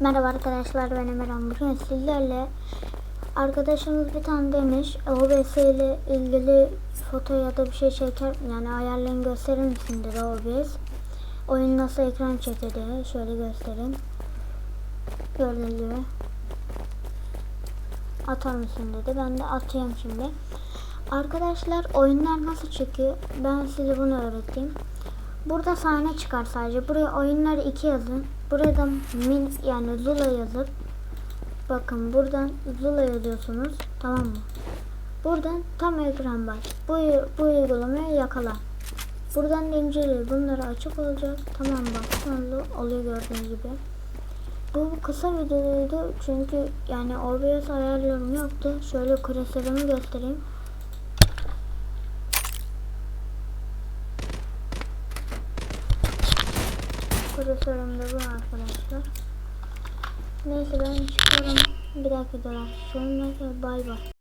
Merhaba arkadaşlar ben Emirhan. Bugün sizlerle arkadaşımız bir tane demiş OBS ile ilgili foto ya da bir şey çeker yani ayarlarını gösterir misin dedi OBS. Oyun nasıl ekran çeker diye şöyle göstereyim. Gördüğünüz gibi. Atar mısın dedi. Ben de atayım şimdi. Arkadaşlar oyunlar nasıl çekiyor? Ben size bunu öğreteyim. Burada sahne çıkar sadece. Buraya oyunlar 2 yazın. Burada min yani Zula yazıp bakın buradan Zula yazıyorsunuz. Tamam mı? Buradan tam ekran baş. Bu, bu uygulamayı yakala. Buradan da incele. Bunları açık olacak. Tamam bak sonra oluyor gördüğünüz gibi. Bu kısa videoydu çünkü yani OBS ayarlarım yoktu. Şöyle klasörümü göstereyim. Klasörüm de bu arkadaşlar. Neyse ben çıkıyorum. Bir videoda. Sonuna kadar bay bay.